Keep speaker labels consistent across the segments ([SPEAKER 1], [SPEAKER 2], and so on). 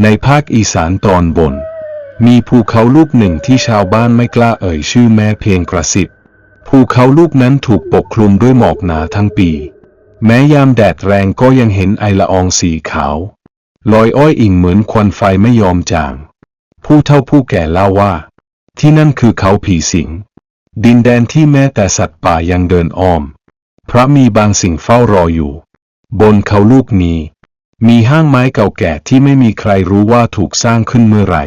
[SPEAKER 1] ในภาคอีสานตอนบน มีภูเขาลูกหนึ่งที่ชาวบ้านไม่กล้าเอ่ยชื่อแม้เพียงกระสิบภูเขาลูกนั้นถูกปกคลุมด้วยหมอกหนาทั้งปี แม้ยามแดดแรงก็ยังเห็นไอละอองสีขาว ลอยอ้อยอิ่งเหมือนควันไฟไม่ยอมจาง ผู้เฒ่าผู้แก่เล่าว่า ที่นั่นคือเขาผีสิง ดินแดนที่แม้แต่สัตว์ป่ายังเดินอ้อม พระมีบางสิ่งเฝ้ารออยู่ บนเขาลูกนี้ มีห้างไม้เก่าแก่ที่ไม่มีใครรู้ว่าถูกสร้างขึ้นเมื่อไหร่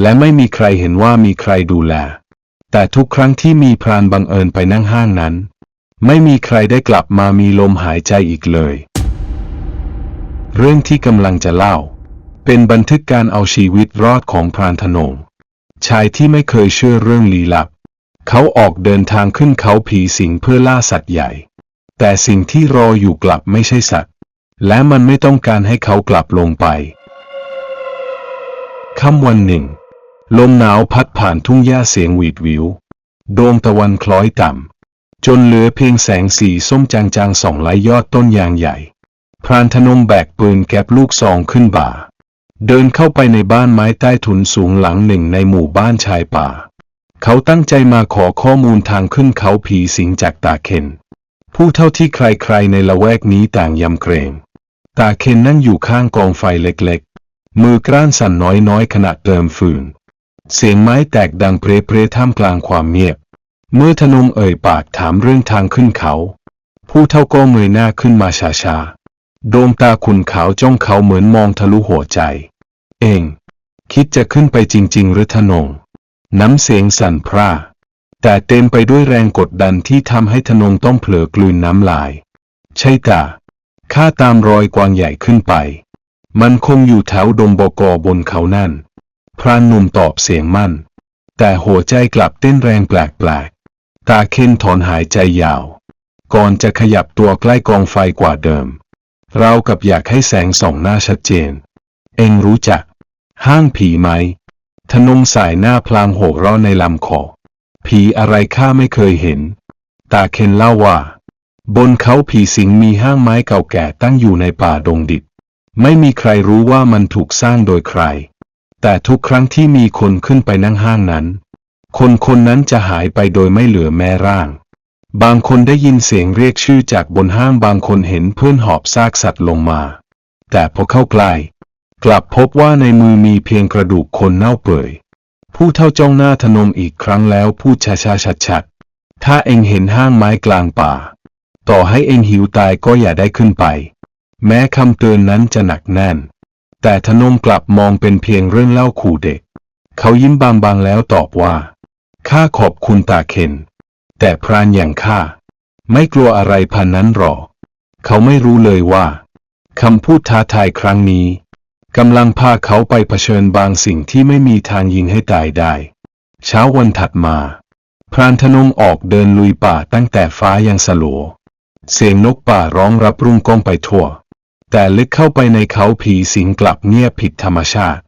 [SPEAKER 1] และไม่มีใครเห็นว่ามีใครดูแล แต่ทุกครั้งที่มีพรานบังเอิญไปนั่งห้างนั้น ไม่มีใครได้กลับมามีลมหายใจอีกเลย เรื่องที่กำลังจะเล่า เป็นบันทึกการเอาชีวิตรอดของพรานธนง ชายที่ไม่เคยเชื่อเรื่องลี้ลับ เขาออกเดินทางขึ้นเขาผีสิงเพื่อล่าสัตว์ใหญ่ แต่สิ่งที่รออยู่กลับไม่ใช่สัตว์ และมันไม่ต้องการให้เขากลับลงไปค่ำวันหนึ่ง ลมหนาวพัดผ่านทุ่งหญ้าเสียงหวีดวิว โดวงตะวันคล้อยต่ำ จนเหลือเพียงแสงสีส้มจางๆส่องไหลยอดต้นยางใหญ่ พรานธนงแบกปืนแก๊ปลูกซองขึ้นบ่า เดินเข้าไปในบ้านไม้ใต้ถุนสูงหลังหนึ่งในหมู่บ้านชายป่า เขาตั้งใจมาขอข้อมูลทางขึ้นเขาผีสิงจากตาเคนผู้เท่าที่ใครๆในละแวกนี้ต่างยำเกรง ตาเคนนั่งอยู่ข้างกองไฟเล็กๆ มือกร้านสั่นน้อยๆขณะเติมฟืน เสียงไม้แตกดังเพรเพรท่ามกลางความเงียบ เมื่อธนงเอ่ยปากถามเรื่องทางขึ้นเขา ผู้เท่าก็เงยหน้าขึ้นมาช้าๆ ดวงตาขุนขาวจ้องเขาเหมือนมองทะลุหัวใจ เอง คิดจะขึ้นไปจริงๆหรือธนง น้ำเสียงสั่นพร่าแต่เต็มไปด้วยแรงกดดันที่ทำให้ธนงต้องเผลอกลืนน้ำลาย ใช่ตา ข้าตามรอยกวางใหญ่ขึ้นไป มันคงอยู่แถวดงบกบนเขานั่น พรานหนุ่มตอบเสียงมั่น แต่หัวใจกลับเต้นแรงแปลกๆ ตาเค้นถอนหายใจยาว ก่อนจะขยับตัวใกล้กองไฟกว่าเดิม เรากับอยากให้แสงส่องหน้าชัดเจน เองรู้จัก ห้างผีไหมธนงสายหน้าพลางโหร้อในลำคอ ผีอะไรข้าไม่เคยเห็น ตาเคนเล่าว่า บนเขาผีสิงมีห้างไม้เก่าแก่ตั้งอยู่ในป่าดงดิบ ไม่มีใครรู้ว่ามันถูกสร้างโดยใคร แต่ทุกครั้งที่มีคนขึ้นไปนั่งห้างนั้น คนคนนั้นจะหายไปโดยไม่เหลือแม้ร่าง บางคนได้ยินเสียงเรียกชื่อจากบนห้างบางคนเห็นเพื่อนหอบซากสัตว์ลงมา แต่พอเข้าใกล้กลับพบว่าในมือมีเพียงกระดูกคนเน่าเปื่อย ผู้เท่าจ้องหน้าธนงอีกครั้งแล้วพูดช้าๆชัดๆถ้าเองเห็นห้างไม้กลางป่า ต่อให้เองหิวตายก็อย่าได้ขึ้นไป แม้คำเตือนนั้นจะหนักแน่น แต่ธนงกลับมองเป็นเพียงเรื่องเล่าขู่เด็ก เขายิ้มบางๆแล้วตอบว่า ข้าขอบคุณตาเคนแต่พรานอย่างข้า ไม่กลัวอะไรพันนั้นหรอก เขาไม่รู้เลยว่าคำพูดท้าทายครั้งนี้กำลังพาเขาไปเผชิญบางสิ่งที่ไม่มีทางยิงให้ตายได้ เช้าวันถัดมา พรานธนงออกเดินลุยป่าตั้งแต่ฟ้ายังสลัว เสียงนกป่าร้องรับรุ่งก้องไปทั่ว แต่ลึกเข้าไปในเขาผีสิงกลับเงียบผิดธรรมชาติ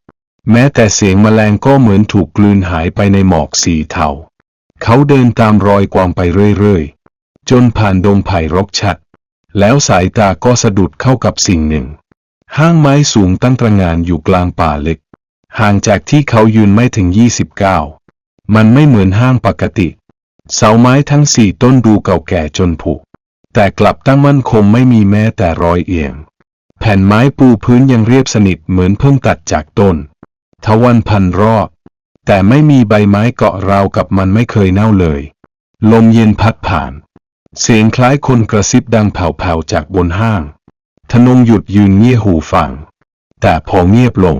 [SPEAKER 1] แม้แต่เสียงแมลงก็เหมือนถูกกลืนหายไปในหมอกสีเทา เขาเดินตามรอยกวางไปเรื่อยๆ จนผ่านดงไผ่รกชัด แล้วสายตาก็สะดุดเข้ากับสิ่งหนึ่ง ห้างไม้สูงตั้งตระงานอยู่กลางป่าเล็กห่างจากที่เขายืนไม่ถึง 29 มันไม่เหมือนห้างปกติ เสาไม้ทั้งสี่ต้นดูเก่าแก่จนผุ แต่กลับตั้งมั่นคงไม่มีแม้แต่รอยเอียง แผ่นไม้ปูพื้นยังเรียบสนิทเหมือนเพิ่งตัดจากต้น ทวันพันรอบ แต่ไม่มีใบไม้เกาะราวกับมันไม่เคยเน่าเลย ลมเย็นพัดผ่าน เสียงคล้ายคนกระซิบดังแผ่วๆจากบนห้างธนงหยุดยืนเงี่ยหูฟัง แต่พอเงียบลง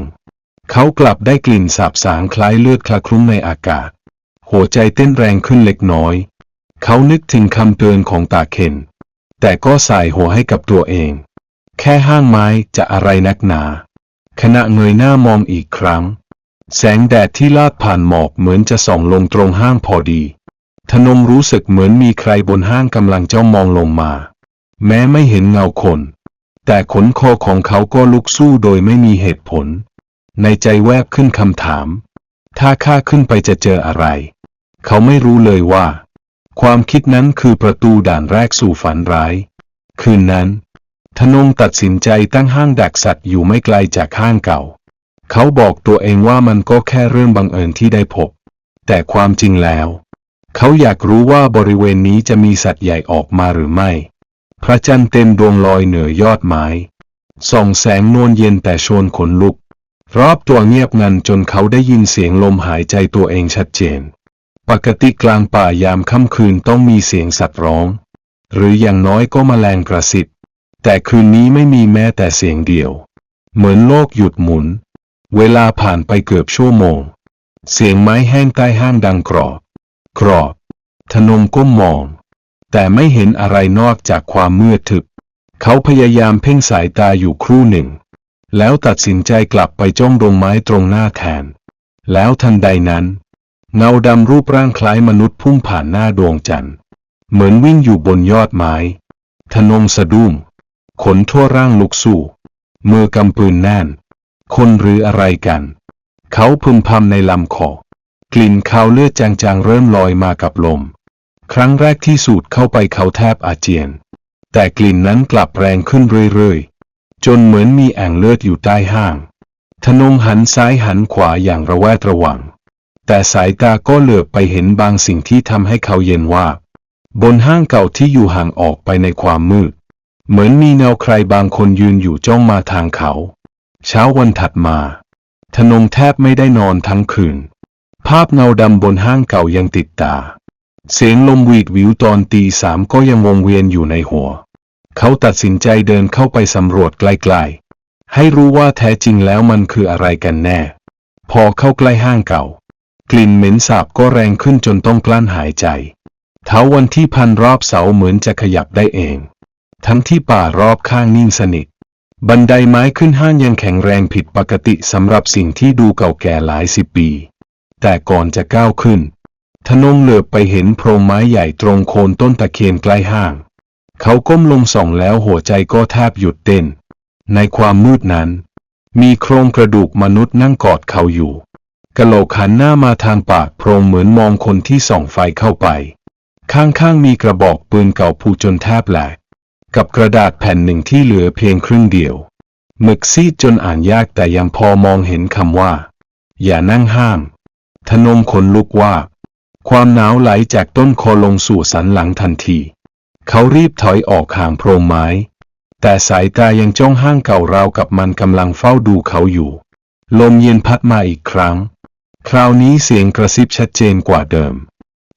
[SPEAKER 1] เขากลับได้กลิ่นสาบสางคล้ายเลือดคละคลุ้งในอากาศ หัวใจเต้นแรงขึ้นเล็กน้อย เขานึกถึงคำเตือนของตาเคน แต่ก็สายหัวให้กับตัวเอง แค่ห้างไม้จะอะไรนักหนา ขณะเงยหน้ามองอีกครั้ง แสงแดดที่ลาดผ่านหมอกเหมือนจะส่องลงตรงห้างพอดีธนงรู้สึกเหมือนมีใครบนห้างกำลังจ้องมองลงมา แม้ไม่เห็นเงาคน แต่ขนคอของเขาก็ลุกสู้โดยไม่มีเหตุผล ในใจแวบขึ้นคำถาม ถ้าข้าขึ้นไปจะเจออะไร เขาไม่รู้เลยว่า ความคิดนั้นคือประตูด่านแรกสู่ฝันร้าย คืนนั้น ธนงตัดสินใจตั้งห้างดักสัตว์อยู่ไม่ไกลจากห้างเก่า เขาบอกตัวเองว่ามันก็แค่เรื่องบังเอิญที่ได้พบ แต่ความจริงแล้ว เขาอยากรู้ว่าบริเวณนี้จะมีสัตว์ใหญ่ออกมาหรือไม่ พระจันทร์เต็มดวงลอยเหนือยอดไม้ ส่องแสงนวลเย็นแต่ชวนขนลุก รอบตัวเงียบงันจนเขาได้ยินเสียงลมหายใจตัวเองชัดเจน ปกติกลางป่ายามค่ำคืนต้องมีเสียงสัตว์ร้อง หรืออย่างน้อยก็มแมลงกระสิบแต่คืนนี้ไม่มีแม้แต่เสียงเดียว เหมือนโลกหยุดหมุน เวลาผ่านไปเกือบชั่วโมง เสียงไม้แห้งใต้ห้างดังกรอบ กรอบธนงก้มมอง แต่ไม่เห็นอะไรนอกจากความมืดทึบ เขาพยายามเพ่งสายตาอยู่ครู่หนึ่ง แล้วตัดสินใจกลับไปจ้องดงไม้ตรงหน้าแทน แล้วทันใดนั้น เงาดำรูปร่างคล้ายมนุษย์พุ่งผ่านหน้าดวงจันทร์ เหมือนวิ่งอยู่บนยอดไม้ธนงสะดุ้งขนทั่วร่างลุกสู้ มือกำปืนแน่น คนหรืออะไรกัน เขาพึมพำในลำคอ กลิ่นคาวเลือดจางๆเริ่มลอยมากับลม ครั้งแรกที่สูดเข้าไปเขาแทบอาเจียน แต่กลิ่นนั้นกลับแรงขึ้นเรื่อยๆ จนเหมือนมีแอ่งเลือดอยู่ใต้ห้างธนงหันซ้ายหันขวาอย่างระแวดระวัง แต่สายตาก็เหลือบไปเห็นบางสิ่งที่ทำให้เขาเย็นว่า บนห้างเก่าที่อยู่ห่างออกไปในความมืด เหมือนมีเงาใครบางคนยืนอยู่จ้องมาทางเขา เช้าวันถัดมาธนงแทบไม่ได้นอนทั้งคืน ภาพเงาดำบนห้างเก่ายังติดตา เสียงลมวีดวิวตอนตีสามก็ยังวงเวียนอยู่ในหัว เขาตัดสินใจเดินเข้าไปสำรวจใกล้ๆ ให้รู้ว่าแท้จริงแล้วมันคืออะไรกันแน่ พอเข้าใกล้ห้างเก่า กลิ่นเหม็นสาบก็แรงขึ้นจนต้องกลั้นหายใจ เท้าวันที่พันรอบเสาเหมือนจะขยับได้เอง ทั้งที่ป่ารอบข้างนิ่งสนิท บันไดไม้ขึ้นห้างยังแข็งแรงผิดปกติสำหรับสิ่งที่ดูเก่าแก่หลายสิบปี แต่ก่อนจะก้าวขึ้นธนงเหลือบไปเห็นโพรงไม้ใหญ่ตรงโคนต้นตะเคียนใกล้ห้าง เขาก้มลงส่องแล้วหัวใจก็แทบหยุดเต้น ในความมืดนั้น มีโครงกระดูกมนุษย์นั่งกอดเขาอยู่ กะโหลกหันหน้ามาทางปากโพรงเหมือนมองคนที่ส่องไฟเข้าไป ข้างๆมีกระบอกปืนเก่าผูจนแทบแหลก กับกระดาษแผ่นหนึ่งที่เหลือเพียงครึ่งเดียวหมึกซีดจนอ่านยากแต่ยังพอมองเห็นคำว่า อย่านั่งห้ามธนมขนลุกว่า ความหนาวไหลจากต้นคอลงสู่สันหลังทันที เขารีบถอยออกห่างโพรงไม้ แต่สายตายังจ้องห้างเก่าราวกับมันกำลังเฝ้าดูเขาอยู่ ลมเย็นพัดมาอีกครั้ง คราวนี้เสียงกระซิบชัดเจนกว่าเดิม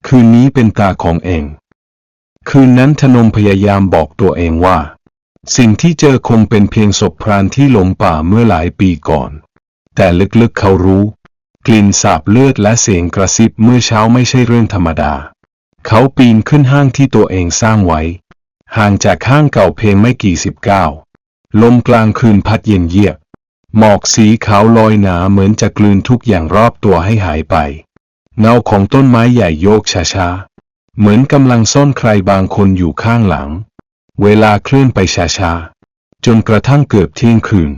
[SPEAKER 1] คืนนี้เป็นตาของเอง คืนนั้นธนมพยายามบอกตัวเองว่า สิ่งที่เจอคงเป็นเพียงศพพรานที่หลงป่าเมื่อหลายปีก่อน แต่ลึกๆเขารู้ กลิ่นสาบเลือดและเสียงกระซิบเมื่อเช้าไม่ใช่เรื่องธรรมดา เขาปีนขึ้นห้างที่ตัวเองสร้างไว้ ห่างจากห้างเก่าเพียงไม่กี่สิบก้าวลมกลางคืนพัดเย็นเยียบ หมอกสีขาวลอยหนาเหมือนจะกลืนทุกอย่างรอบตัวให้หายไป เงาของต้นไม้ใหญ่โยกช้าๆ เหมือนกำลังซ่อนใครบางคนอยู่ข้างหลัง เวลาเคลื่อนไปช้าๆ จนกระทั่งเกือบเที่ยงคืน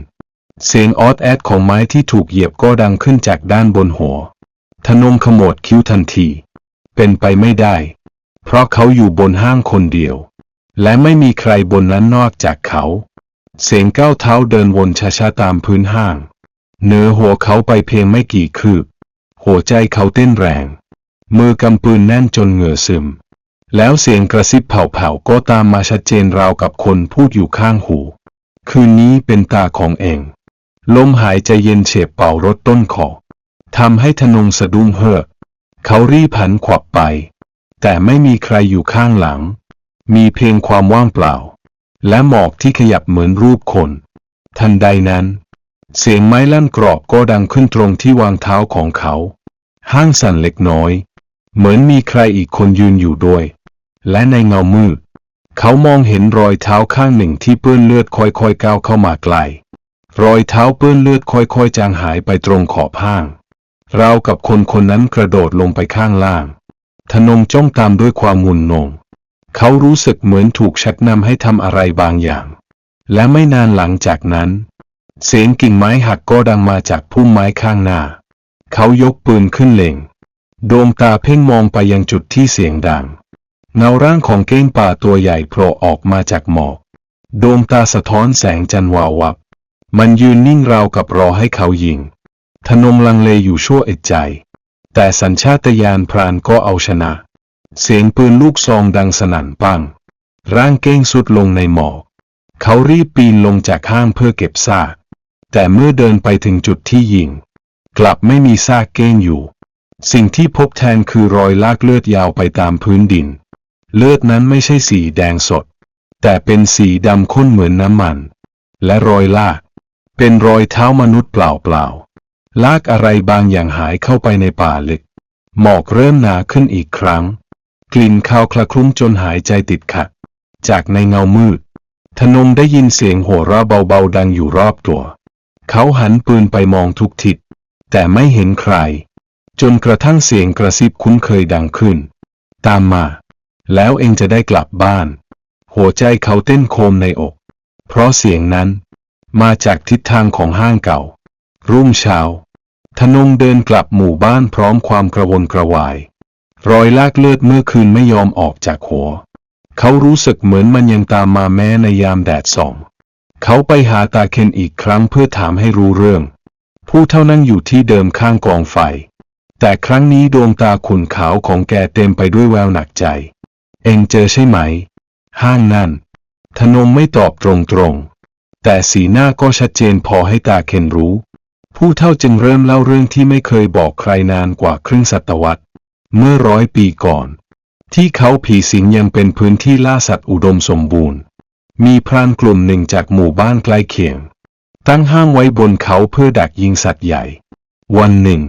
[SPEAKER 1] เสียงออดแอดของไม้ที่ถูกเหยียบก็ดังขึ้นจากด้านบนหัวธนงขมวดคิ้วทันที เป็นไปไม่ได้ เพราะเขาอยู่บนห้างคนเดียว และไม่มีใครบนนั้นนอกจากเขา เสียงก้าวเท้าเดินวนช้าๆตามพื้นห้างเหนือหัวเขาไปเพียงไม่กี่คืบ หัวใจเขาเต้นแรง มือกำปืนแน่นจนเหงื่อซึม แล้วเสียงกระซิบเผาๆก็ตามมาชัดเจนราวกับคนพูดอยู่ข้างหู คืนนี้เป็นตาของเอง ลมหายใจเย็นเฉียบเป่ารถต้นคอทำให้ธนงสะดุ้งเฮือกเขารีบหันขวับไป แต่ไม่มีใครอยู่ข้างหลัง มีเพียงความว่างเปล่า และหมอกที่ขยับเหมือนรูปคน ทันใดนั้น เสียงไม้ลั่นกรอบก็ดังขึ้นตรงที่วางเท้าของเขา ห้างสั่นเล็กน้อย เหมือนมีใครอีกคนยืนอยู่ด้วย และในเงามืดเขามองเห็นรอยเท้าข้างหนึ่งที่เปื้อนเลือดค่อยๆก้าวเข้ามาไกล รอยเท้าเปื้อนเลือดค่อยๆจางหายไปตรงขอบห้างราวกับคนคนนั้นกระโดดลงไปข้างล่างธนงจ้องตามด้วยความงุนงง เขารู้สึกเหมือนถูกชักนำให้ทำอะไรบางอย่าง และไม่นานหลังจากนั้น เสียงกิ่งไม้หักก็ดังมาจากพุ่มไม้ข้างหน้า เขายกปืนขึ้นเล็ง ดวงตาเพ่งมองไปยังจุดที่เสียงดัง เงาร่างของเก้งป่าตัวใหญ่โผล่ออกมาจากหมอก ดวงตาสะท้อนแสงจันทร์วาววับ มันยืนนิ่งราวกับรอให้เขายิงธนงลังเลอยู่ชั่วเอ็ดใจ แต่สัญชาตญาณพรานก็เอาชนะ เสียงปืนลูกซองดังสนั่นปัง ร่างเก้งสุดลงในหมอก เขารีบปีนลงจากห้างเพื่อเก็บซาก แต่เมื่อเดินไปถึงจุดที่ยิง กลับไม่มีซากเก้งอยู่ สิ่งที่พบแทนคือรอยลากเลือดยาวไปตามพื้นดิน เลือดนั้นไม่ใช่สีแดงสด แต่เป็นสีดำข้นเหมือนน้ำมัน และรอยลาก เป็นรอยเท้ามนุษย์เปล่าๆลากอะไรบางอย่างหายเข้าไปในป่าลึก หมอกเริ่มหนาขึ้นอีกครั้ง กลิ่นคาวคละคลุ้งจนหายใจติดขัด จากในเงามืด ธนงได้ยินเสียงโห่ราะเบาๆดังอยู่รอบตัว เขาหันปืนไปมองทุกทิศ แต่ไม่เห็นใคร จนกระทั่งเสียงกระซิบคุ้นเคยดังขึ้น ตามมา แล้วเองจะได้กลับบ้าน หัวใจเขาเต้นโคมในอก เพราะเสียงนั้น มาจากทิศทางของห้างเก่า รุ่งเช้าธนงเดินกลับหมู่บ้านพร้อมความกระวนกระวาย รอยลากเลือดเมื่อคืนไม่ยอมออกจากหัว เขารู้สึกเหมือนมันยังตามมาแม้ในยามแดดส่อง เขาไปหาตาเคนอีกครั้งเพื่อถามให้รู้เรื่อง ผู้เท่านั้นอยู่ที่เดิมข้างกองไฟ แต่ครั้งนี้ดวงตาขุ่นขาวของแกเต็มไปด้วยแววหนักใจ เองเจอใช่ไหม ห้างนั่นธนงไม่ตอบตรงๆ แต่สีหน้าก็ชัดเจนพอให้ตาเคนรู้ ผู้เท่าจึงเริ่มเล่าเรื่องที่ไม่เคยบอกใครนานกว่าครึ่งศตวรรษ เมื่อร้อยปีก่อน ที่เขาผีสิงยังเป็นพื้นที่ล่าสัตว์อุดมสมบูรณ์ มีพรานกลุ่มหนึ่งจากหมู่บ้านใกล้เคียง ตั้งห้างไว้บนเขาเพื่อดักยิงสัตว์ใหญ่ วันหนึ่ง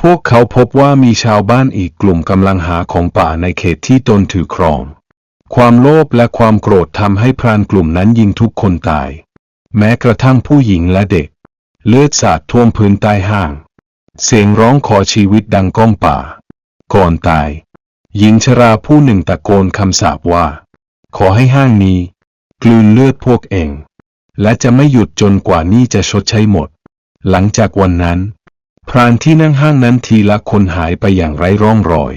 [SPEAKER 1] พวกเขาพบว่ามีชาวบ้านอีกกลุ่มกำลังหาของป่าในเขตที่ตนถือครอง ความโลภและความโกรธทำให้พรานกลุ่มนั้นยิงทุกคนตาย แม้กระทั่งผู้หญิงและเด็ก เลือดสาดท่วมพื้นใต้ห้าง เสียงร้องขอชีวิตดังก้องป่า ก่อนตาย หญิงชราผู้หนึ่งตะโกนคำสาปว่า ขอให้ห้างนี้ กลืนเลือดพวกเอง และจะไม่หยุดจนกว่านี่จะชดใช้หมด หลังจากวันนั้น พรานที่นั่งห้างนั้นทีละคนหายไปอย่างไร้ร่องรอย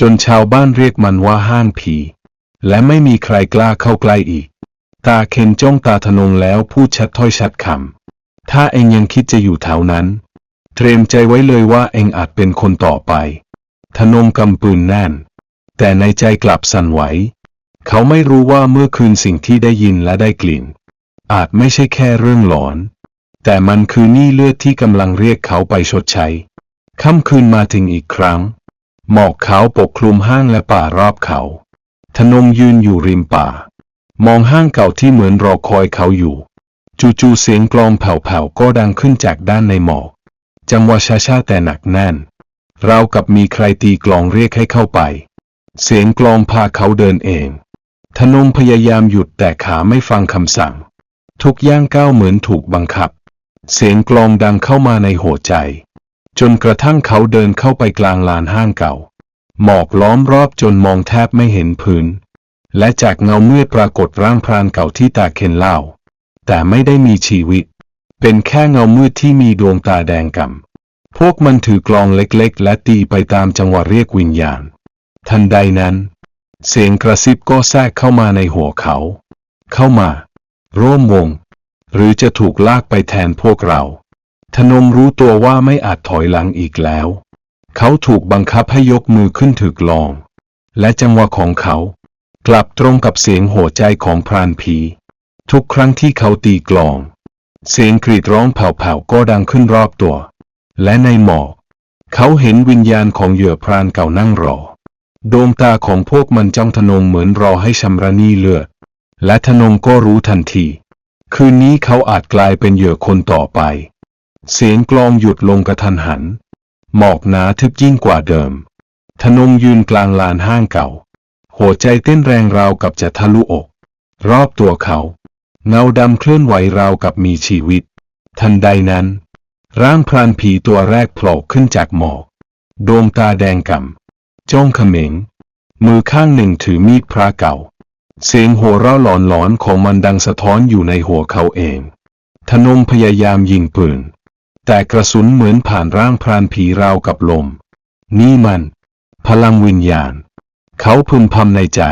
[SPEAKER 1] จนชาวบ้านเรียกมันว่าห้างผีและไม่มีใครกล้าเข้าใกล้อีก ตาเคนจ้องตาทนงแล้วพูดชัดถ้อยชัดคำ ถ้าเองยังคิดจะอยู่แถวนั้น เตรียมใจไว้เลยว่าเองอาจเป็นคนต่อไป ธนงกำปืนแน่น แต่ในใจกลับสั่นไหว เขาไม่รู้ว่าเมื่อคืนสิ่งที่ได้ยินและได้กลิ่น อาจไม่ใช่แค่เรื่องหลอน แต่มันคือหนี้เลือดที่กำลังเรียกเขาไปชดใช้ ค่ำคืนมาถึงอีกครั้ง หมอกขาวปกคลุมห้างและป่ารอบเขาธนงยืนอยู่ริมป่า มองห้างเก่าที่เหมือนรอคอยเขาอยู่จู่ๆเสียงกลองแผ่วๆก็ดังขึ้นจากด้านในหมอก จังหวะช้าๆแต่หนักแน่น ราวกับมีใครตีกลองเรียกให้เข้าไป เสียงกลองพาเขาเดินเอง ธนงพยายามหยุดแต่ขาไม่ฟังคำสั่ง ทุกย่างก้าวเหมือนถูกบังคับ เสียงกลองดังเข้ามาในหัวใจ จนกระทั่งเขาเดินเข้าไปกลางลานห้างเก่า หมอกล้อมรอบจนมองแทบไม่เห็นพื้น และจากเงาเมืดปรากฏร่างพรานเก่าที่ตาเคนเล่า แต่ไม่ได้มีชีวิต เป็นแค่เงามืดที่มีดวงตาแดงกำ พวกมันถือกลองเล็กๆ และตีไปตามจังหวะเรียกวิญญาณ ทันใดนั้น เสียงกระซิบก็แทรกเข้ามาในหัวเขา เข้ามา ร่วมวง หรือจะถูกลากไปแทนพวกเรา ธนมรู้ตัวว่าไม่อาจถอยหลังอีกแล้ว เขาถูกบังคับให้ยกมือขึ้นถือกลอง และจังหวะของเขา กลับตรงกับเสียงหัวใจของพรานผีทุกครั้งที่เขาตีกลอง เสียงกรีดร้องแผ่วๆก็ดังขึ้นรอบตัว และในหมอกเขาเห็นวิญญาณของเหยื่อพรานเก่านั่งรอ ดวงตาของพวกมันจ้องธนงเหมือนรอให้ชำระนี้เลือด และธนงก็รู้ทันที คืนนี้เขาอาจกลายเป็นเหยื่อคนต่อไป เสียงกลองหยุดลงกระทันหัน หมอกหนาทึบยิ่งกว่าเดิมธนงยืนกลางลานห้างเก่า หัวใจเต้นแรงราวกับจะทะลุอก รอบตัวเขา เงาดำเคลื่อนไหวราวกับมีชีวิต ทันใดนั้น ร่างพรานผีตัวแรกโผล่ขึ้นจากหมอก ดวงตาแดงกำจ้องเขม็ง มือข้างหนึ่งถือมีดพระเก่า เสียงหัวเราะหลอนๆของมันดังสะท้อนอยู่ในหัวเขาเอง ธนงพยายามยิงปืน แต่กระสุนเหมือนผ่านร่างพรานผีราวกับลม นี่มัน พลังวิญญาณ เขาพึมพำในใจ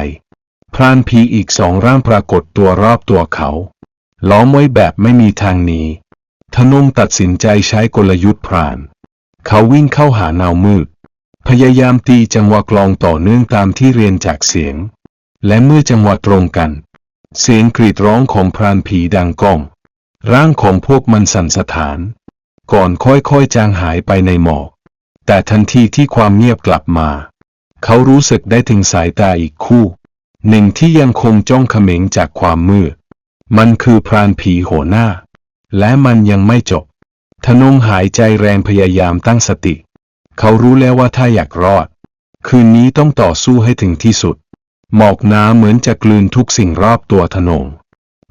[SPEAKER 1] พรานผีอีกสองร่างปรากฏตัวรอบตัวเขา ล้อมไว้แบบไม่มีทางหนี ธนงตัดสินใจใช้กลยุทธ์พราน เขาวิ่งเข้าหาเนามืด พยายามตีจังหวะกลองต่อเนื่องตามที่เรียนจากเสียง และเมื่อจังหวะตรงกัน เสียงกรีดร้องของพรานผีดังก้อง ร่างของพวกมันสั่นสะท้าน ก่อนค่อยๆจางหายไปในหมอก แต่ทันทีที่ความเงียบกลับมา เขารู้สึกได้ถึงสายตาอีกคู่ หนึ่งที่ยังคงจ้องเขม็งจากความมืด มันคือพรานผีโหหน้า และมันยังไม่จบ ธนงหายใจแรงพยายามตั้งสติ เขารู้แล้วว่าถ้าอยากรอด คืนนี้ต้องต่อสู้ให้ถึงที่สุด หมอกหนาเหมือนจะกลืนทุกสิ่งรอบตัวธนง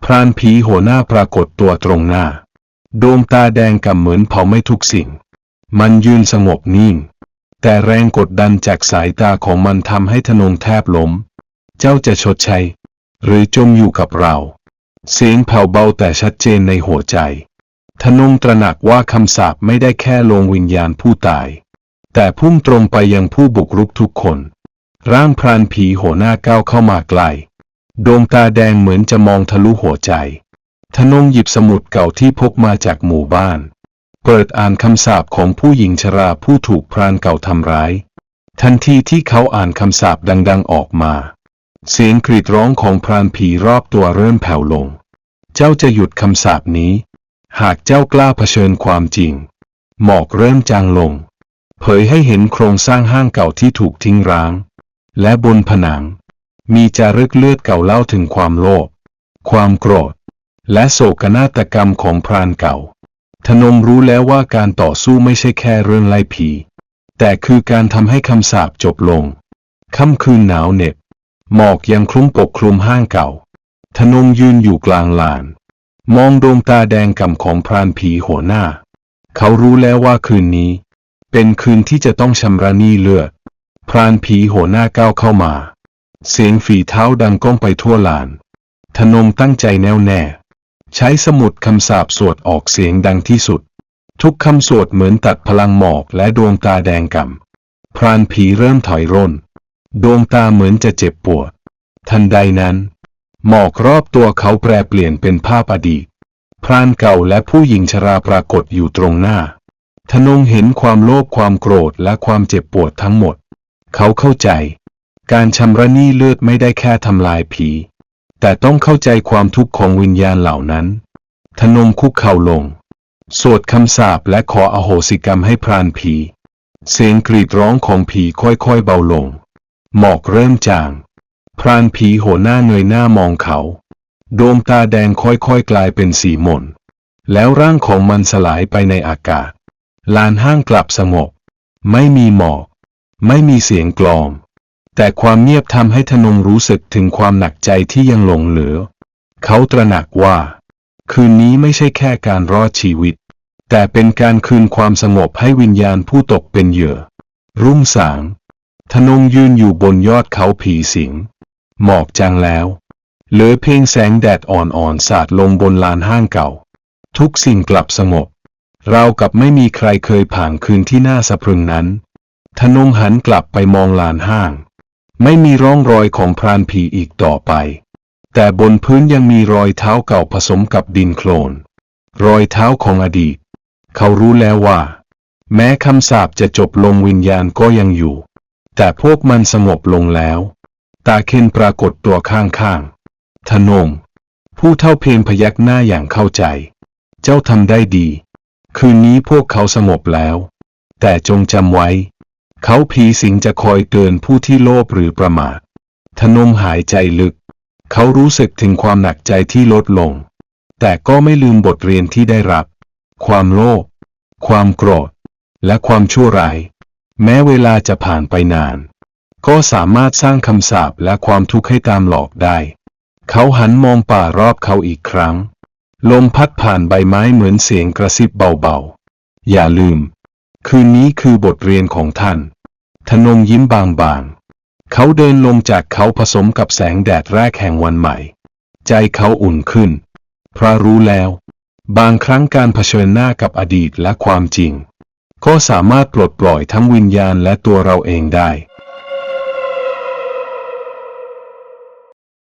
[SPEAKER 1] พรานผีโหหน้าปรากฏตัวตรงหน้า ดวงตาแดงกับเหมือนเผาไม่ทุกสิ่ง มันยืนสงบนิ่ง แต่แรงกดดันจากสายตาของมันทำให้ธนงแทบล้ม เจ้าจะชดใช้ หรือจมอยู่กับเรา เสียงแผ่วเบาแต่ชัดเจนในหัวใจธนงตระหนักว่าคำสาปไม่ได้แค่ลงวิญญาณผู้ตาย แต่พุ่งตรงไปยังผู้บุกรุกทุกคน ร่างพรานผีโหหน้าก้าวเข้ามาไกล ดวงตาแดงเหมือนจะมองทะลุหัวใจธนงหยิบสมุดเก่าที่พกมาจากหมู่บ้าน เปิดอ่านคำสาปของผู้หญิงชราผู้ถูกพรานเก่าทำร้าย ทันทีที่เขาอ่านคำสาปดัง ๆออกมา เสียงกรีดร้องของพรานผีรอบตัวเริ่มแผ่วลง เจ้าจะหยุดคำสาปนี้ หากเจ้ากล้าเผชิญความจริง หมอกเริ่มจางลง เผยให้เห็นโครงสร้างห้างเก่าที่ถูกทิ้งร้าง และบนผนัง มีจารึกเลือดเก่าเล่าถึงความโลภ ความโกรธ และโศกนาฏกรรมของพรานเก่าธนงรู้แล้วว่าการต่อสู้ไม่ใช่แค่เรื่องไล่ผี แต่คือการทำให้คำสาปจบลง ค่ำคืนหนาวเหน็บ หมอกยังคลุ้มปกคลุมห้างเก่า ธนงยืนอยู่กลางลาน มองดวงตาแดงก่ำของพรานผีหัวหน้า เขารู้แล้วว่าคืนนี้ เป็นคืนที่จะต้องชำระหนี้เลือด พรานผีหัวหน้าก้าวเข้ามา เสียงฝีเท้าดังก้องไปทั่วลาน ธนงตั้งใจแน่วแน่ ใช้สมุดคำสาปสวดออกเสียงดังที่สุด ทุกคำสวดเหมือนตัดพลังหมอกและดวงตาแดงก่ำพรานผีเริ่มถอยร่น ดวงตาเหมือนจะเจ็บปวด ทันใดนั้น หมอกรอบตัวเขาแปรเปลี่ยนเป็นภาพอดีต พรานเก่าและผู้หญิงชราปรากฏอยู่ตรงหน้าธนงเห็นความโลภความโกรธและความเจ็บปวดทั้งหมด เขาเข้าใจ การชำระหนี้เลือดไม่ได้แค่ทำลายผี แต่ต้องเข้าใจความทุกข์ของวิญญาณเหล่านั้นธนงคุกเข่าลง สวดคำสาปและขออโหสิกรรมให้พรานผี เสียงกรีดร้องของผีค่อยๆเบาลง หมอกเริ่มจาง พรานผีโหหน้าเงยหน้ามองเขาดวงตาแดงค่อยๆกลายเป็นสีหม่น แล้วร่างของมันสลายไปในอากาศ ลานห้างกลับสงบ ไม่มีหมอก ไม่มีเสียงกลอง แต่ความเงียบทำให้ธนงรู้สึกถึงความหนักใจที่ยังหลงเหลือ เขาตระหนักว่า คืนนี้ไม่ใช่แค่การรอดชีวิต แต่เป็นการคืนความสงบให้วิญญาณผู้ตกเป็นเหยื่อ รุ่งสาง ธนงยืนอยู่บนยอดเขาผีสิง หมอกจางแล้ว เหลือเพียงแสงแดดอ่อนๆสาดลงบนลานห้างเก่า ทุกสิ่งกลับสงบ เรากับไม่มีใครเคยผ่านคืนที่น่าสะพรึงนั้น ธนงหันกลับไปมองลานห้าง ไม่มีร่องรอยของพรานผีอีกต่อไป แต่บนพื้นยังมีรอยเท้าเก่าผสมกับดินโคลน รอยเท้าของอดีต เขารู้แล้วว่า แม้คำสาปจะจบลงวิญญาณก็ยังอยู่ แต่พวกมันสงบลงแล้ว ตาเคนปรากฏตัวข้างๆธนง ผู้เท่าเพียงพยักหน้าอย่างเข้าใจ เจ้าทำได้ดี คืนนี้พวกเขาสงบแล้ว แต่จงจำไว้ เขาผีสิงจะคอยเตือนผู้ที่โลภหรือประมาทธนงหายใจลึก เขารู้สึกถึงความหนักใจที่ลดลง แต่ก็ไม่ลืมบทเรียนที่ได้รับ ความโลภความโกรธ และความชั่วร้าย แม้เวลาจะผ่านไปนาน ก็สามารถสร้างคำสาปและความทุกข์ให้ตามหลอกได้ เขาหันมองป่ารอบเขาอีกครั้ง ลมพัดผ่านใบไม้เหมือนเสียงกระซิบเบาๆ อย่าลืม คืนนี้คือบทเรียนของท่านธนงยิ้มบางๆ เขาเดินลงจากเขาผสมกับแสงแดดแรกแห่งวันใหม่ ใจเขาอุ่นขึ้นเพราะรู้แล้ว บางครั้งการเผชิญหน้ากับอดีตและความจริง ก็สามารถปลดปล่อยทั้งวิญญาณและตัวเราเองได้